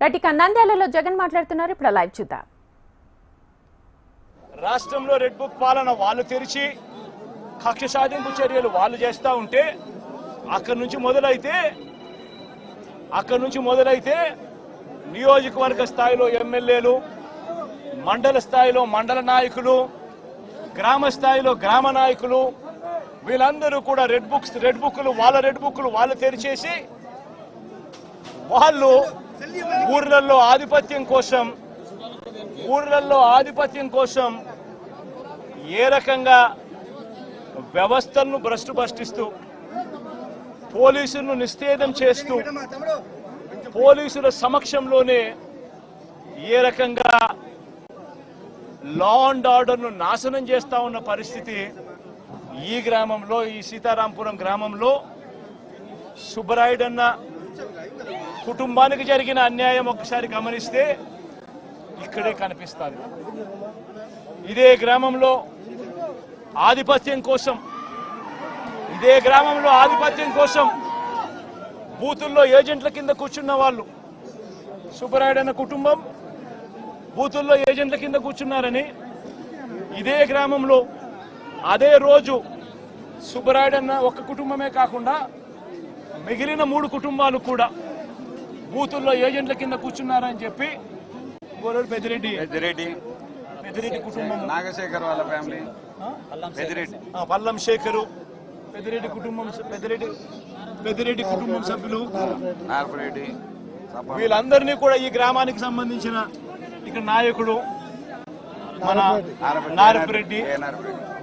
Right ఇక నంద్యాలలో జగన్ మాట్లాడుతున్నారు. ఇప్పుడు లైవ్ చూద్దాం. రాష్ట్రంలో రెడ్ బుక్ పాలన వాళ్ళు తెరిచి కక్ష సాధింపు చర్యలు వాళ్ళు చేస్తూ ఉంటే అక్కడి నుంచి మొదలైతే అక్కడి నుంచి మొదలైతే నియోజకవర్గ స్థాయిలో ఎమ్మెల్యేలు మండల స్థాయిలో మండల నాయకులు గ్రామ స్థాయిలో గ్రామ నాయకులు వీళ్ళందరూ కూడా రెడ్ బుక్స్ రెడ్ బుక్లు వాళ్ళ రెడ్ బుక్లు వాళ్ళు తెరిచేసి వాళ్ళు ఊర్లలో ఆధిపత్యం కోసం ఊర్లలో ఆధిపత్యం కోసం ఏ రకంగా వ్యవస్థలను భ్రష్టు భ్రష్టిస్తూ పోలీసులను నిస్తేదం చేస్తూ పోలీసుల సమక్షంలోనే ఏ రకంగా లా అండ్ ఆర్డర్ను నాశనం చేస్తా ఉన్న పరిస్థితి ఈ గ్రామంలో ఈ సీతారాంపురం గ్రామంలో సుబ్బరాయుడన్న కుటుంబానికి జరిగిన అన్యాయం ఒక్కసారి గమనిస్తే ఇక్కడే కనిపిస్తుంది ఇదే గ్రామంలో ఆధిపత్యం కోసం ఇదే గ్రామంలో ఆధిపత్యం కోసం బూతుల్లో ఏజెంట్ల కింద కూర్చున్న వాళ్ళు సుబ్బరాయుడు అన్న కుటుంబం బూతుల్లో ఏజెంట్ల కింద కూర్చున్నారని ఇదే గ్రామంలో అదే రోజు సుబ్బరాయుడు అన్న ఒక కుటుంబమే కాకుండా మిగిలిన మూడు కుటుంబాలు కూడా బూతుల్లో ఏజెంట్ల కింద కూర్చున్నారని చెప్పి గోరూరు పెద్దిరెడ్డి. పెద్దిరెడ్డి. పెద్దిరెడ్డి కుటుంబం. నాగశేఖర్ వాళ్ళ ఫ్యామిలీ. పెద్దిరెడ్డి. పల్లం శేఖరు. పెద్దిరెడ్డి కుటుంబం పెద్దిరెడ్డి పెద్దిరెడ్డి కుటుంబం సభ్యులు. నార్పరెడ్డి వీళ్ళందరినీ కూడా ఈ గ్రామానికి సంబంధించిన ఇక్కడ నాయకుడు మన నార్పరెడ్డి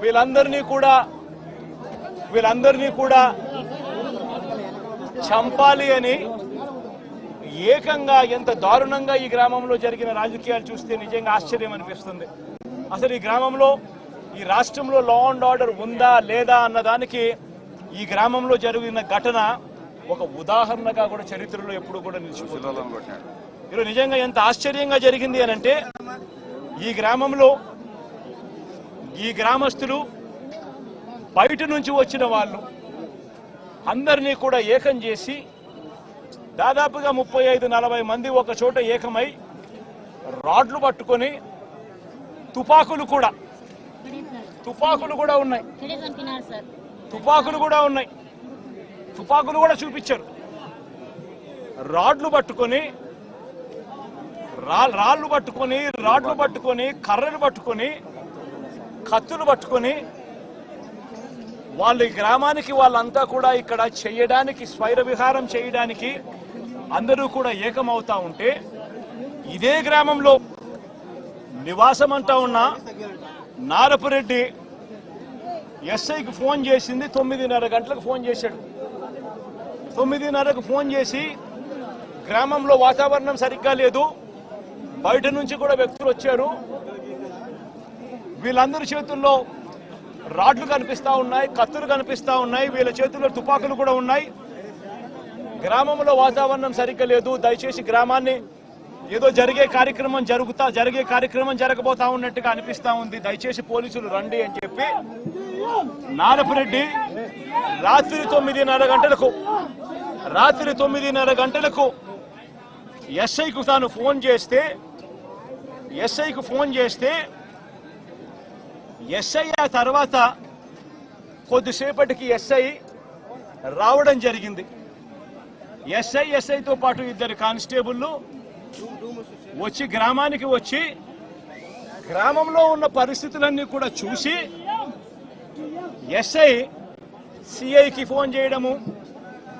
వీళ్ళందరినీ కూడా వీళ్ళందరినీ కూడా చంపాలి అని ఏకంగా ఎంత దారుణంగా ఈ గ్రామంలో జరిగిన రాజకీయాలు చూస్తే నిజంగా ఆశ్చర్యం అనిపిస్తుంది. అసలు ఈ గ్రామంలో ఈ రాష్ట్రంలో లా అండ్ ఆర్డర్ ఉందా లేదా అన్నదానికి ఈ గ్రామంలో జరిగిన ఘటన ఒక ఉదాహరణగా కూడా చరిత్రలో ఎప్పుడు కూడా నిలిచిపోతుంది. ఈరోజు నిజంగా ఎంత ఆశ్చర్యంగా జరిగింది అని అంటే ఈ గ్రామంలో ఈ గ్రామస్తులు బయట నుంచి వచ్చిన వాళ్ళు అందరినీ కూడా ఏకం చేసి దాదాపుగా ముప్పై ఐదు నలభై మంది ఒక చోట ఏకమై రాడ్లు పట్టుకొని తుపాకులు కూడా తుపాకులు కూడా ఉన్నాయి. తుపాకులు కూడా ఉన్నాయి. తుపాకులు కూడా చూపించారు. రాడ్లు పట్టుకొని రా- రాళ్ళు పట్టుకొని రాడ్లు పట్టుకొని కర్రలు పట్టుకొని కత్తులు పట్టుకొని వాళ్ళ గ్రామానికి వాళ్ళంతా కూడా ఇక్కడ చేయడానికి స్వైర విహారం చేయడానికి అందరూ కూడా ఏకమవుతా ఉంటే ఇదే గ్రామంలో నివాసం అంటా ఉన్న నారపురెడ్డి ఎస్ఐకి ఫోన్ చేసింది తొమ్మిదిన్నర గంటలకు ఫోన్ చేశాడు. తొమ్మిదిన్నరకు ఫోన్ చేసి గ్రామంలో వాతావరణం సరిగ్గా లేదు. బయట నుంచి కూడా వ్యక్తులు వచ్చారు. వీళ్ళందరి చేతుల్లో రాడ్లు కనిపిస్తా ఉన్నాయి కత్తులు కనిపిస్తా ఉన్నాయి వీళ్ళ చేతుల్లో తుపాకులు కూడా ఉన్నాయి. గ్రామంలో వాతావరణం సరిగ్గా లేదు. దయచేసి గ్రామాన్ని ఏదో జరిగే కార్యక్రమం జరుగుతా జరిగే కార్యక్రమం జరగబోతా ఉన్నట్టుగా అనిపిస్తా ఉంది. దయచేసి పోలీసులు రండి అని చెప్పి నారపురెడ్డి రాత్రి తొమ్మిదిన్నర గంటలకు రాత్రి తొమ్మిదిన్నర గంటలకు ఎస్ఐకు తాను ఫోన్ చేస్తే ఎస్ఐకు ఫోన్ చేస్తే ఎస్ఐ ఆ తర్వాత కొద్దిసేపటికి ఎస్ఐ రావడం జరిగింది. ఎస్ఐ ఎస్ఐతో పాటు ఇద్దరు కానిస్టేబుళ్ళు వచ్చి గ్రామానికి వచ్చి గ్రామంలో ఉన్న పరిస్థితులన్నీ కూడా చూసి ఎస్ఐ సిఐకి ఫోన్ చేయడము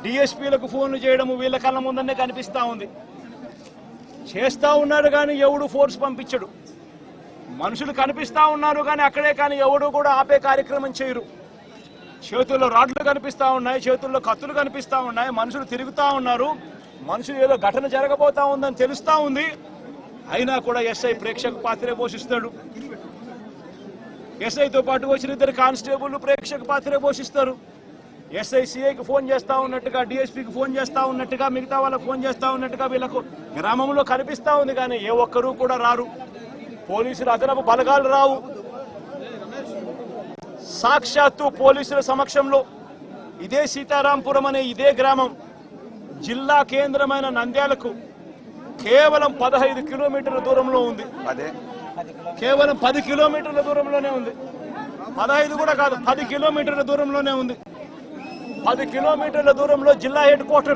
డిఎస్పీలకు ఫోన్లు చేయడము వీళ్ళ కళ్ళ ముందనే కనిపిస్తూ ఉంది. చేస్తూ ఉన్నాడు కానీ ఎవడు ఫోర్స్ పంపించడు. మనుషులు కనిపిస్తూ ఉన్నారు కానీ అక్కడే కానీ ఎవడు కూడా ఆపే కార్యక్రమం చేయరు. చేతుల్లో రాడ్లు కనిపిస్తూ ఉన్నాయి చేతుల్లో కత్తులు కనిపిస్తూ ఉన్నాయి మనుషులు తిరుగుతూ ఉన్నారు. మనుషులు ఏదో ఘటన జరగబోతా ఉందని తెలుస్తూ ఉంది. అయినా కూడా ఎస్ఐ ప్రేక్షక పాత్రే పోషిస్తాడు. ఎస్ఐతో పాటు వచ్చిన ఇద్దరు కానిస్టేబుల్ ప్రేక్షక పాత్రే పోషిస్తారు. ఎస్ఐ సిఐకి ఫోన్ చేస్తూ ఉన్నట్టుగా డిఎస్పీకి ఫోన్ చేస్తూ ఉన్నట్టుగా మిగతా వాళ్ళకి ఫోన్ చేస్తూ ఉన్నట్టుగా వీళ్ళకు గ్రామంలో కనిపిస్తూ ఉంది కానీ ఏ ఒక్కరూ కూడా రారు. పోలీసులు అదనపు బలగాలు రావు. సాక్షాత్తు పోలీసుల సమక్షంలో ఇదే సీతారాంపురం అనే ఇదే గ్రామం జిల్లా కేంద్రమైన నంద్యాలకు కేవలం పదహైదు కిలోమీటర్ల దూరంలో ఉంది. అదే. కేవలం పది కిలోమీటర్ల దూరంలోనే ఉంది. పదహైదు కూడా కాదు పది కిలోమీటర్ల దూరంలోనే ఉంది. పది కిలోమీటర్ల దూరంలో జిల్లా హెడ్ క్వార్టర్